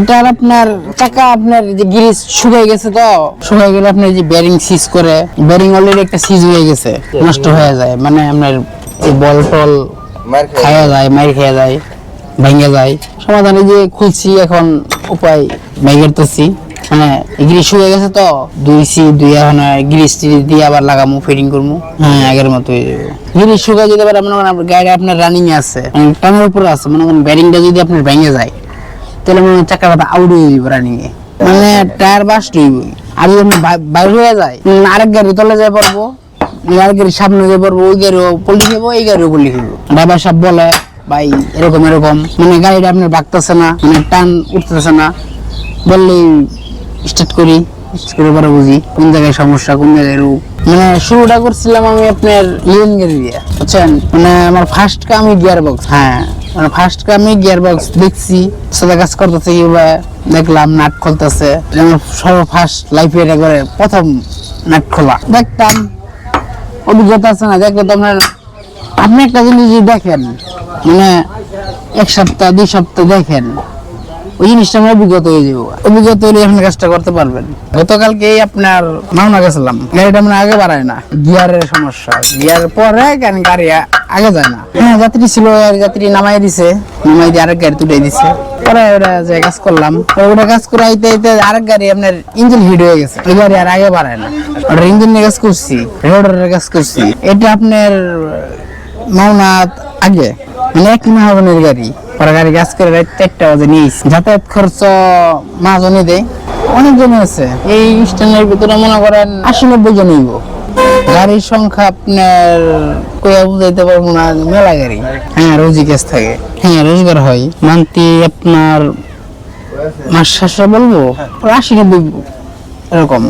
এটার আপনার চাকা আপনার যে গিরিস শুকিয়ে গেছে তো শুকিয়ে গেলে আপনার যে ব্যারিং সিজ করে ব্যারিং অলরেডি একটা সিজ হয়ে গেছে নষ্ট হয়ে যায় মানে আপনার এই বল টল খাওয়া যায় মাইর খেয়ে যায় ভেঙে যায়। সমাধানে যে খুলছি এখন উপায় বাইকের তোছি মানে গ্রিস হয়ে গেছে তো দুই সি দুই এখন গ্রিস দিয়ে আবার লাগামু ফিটিং করব হ্যাঁ আগের মতো গ্রিস শুকায় যদি আবার আপনার গাড়ি আপনার রানিং আছে মানে টানের উপরে আছে মনে করেন ব্যারিংটা যদি আপনার ভেঙে যায় তাহলে মনে হয় চাকাটা আউট হয়ে যাবে রানিং এ। মানে টায়ার বাস্ট হইব। আর যদি বাইর হয়ে যায় আরেক গাড়ি তলে যায় পারব আর গাড়ির সামনে যে পড়ব ওই গাড়িও পল্টি খাব এই গাড়িও পল্টি খাব ড্রাইভার সাহেব বলে ভাই এরকম এরকম। মানে গাড়িটা আপনার বাগতেছে না মানে টান উঠতেছে না। বললেই স্টার্ট করি start করে পরে বুঝি কোন জায়গায় সমস্যা কোন জায়গায় রূপ মানে শুরুটা করছিলাম আমি আপনার লিওন গাড়ি দিয়ে বুঝছেন? মানে আমার ফার্স্ট কামই গিয়ার বক্স হ্যাঁ। ফার্স্ট কামই গিয়ার বক্স দেখছি, সাদা কাজ করতেছে দেখলাম নাট খুলতেছে। সর্ব ফার্স্ট লাইফের একবারে প্রথম নাট খোলা। দেখতাম, অভিজ্ঞতা আছে না, দেখলে তো আপনার, আপনি একটা জিনিস যদি দেখেন মানে এক সপ্তাহ, দুই সপ্তাহ দেখেন, ওই জিনিসটা আমার অভিজ্ঞতা হয়ে যাব। অভিজ্ঞতা হলে আপনি কাজটা করতে পারবেন। গতকালকে আপনার মাওনা গেছিলাম। গাড়িটা মানে আগে বাড়ায় না গিয়ারের সমস্যা। গিয়ার পরে কেন গাড়ি আগে যায় না। হ্যাঁ যাত্রী ছিল, আর যাত্রী নামাই দিছে। নামাই দিয়ে আরেক গাড়ি তুলে দিছে। পরে কাজ করলাম। ওটা কাজ করে আইতে আইতে আরেক গাড়ি আপনার ইঞ্জিন হিট হয়ে গেছে। ওই গাড়ি আর আগে বাড়ায় না। ওটা ইঞ্জিন কাজ করছি কাজ করছি। এটা আপনার মাওনাত আগে মানে এক মাহাজনের গাড়ি। পরে গাড়ি কাজ করে রাত চারটা বাজে যাতায়াত খরচ মাহাজনে দেয়। অনেক জন আছে। এই স্ট্যান্ডের ভিতরে মনে করেন আশি নব্বই জন হইব। গাড়ির সংখ্যা আপনার কোয়া বুঝাইতে পারব না, মেলা গাড়ি। হ্যাঁ রোজই কেস থাকে। হ্যাঁ রোজগার হয়। মান্তি আপনার মাস বলব আশি নব্বই এরকম।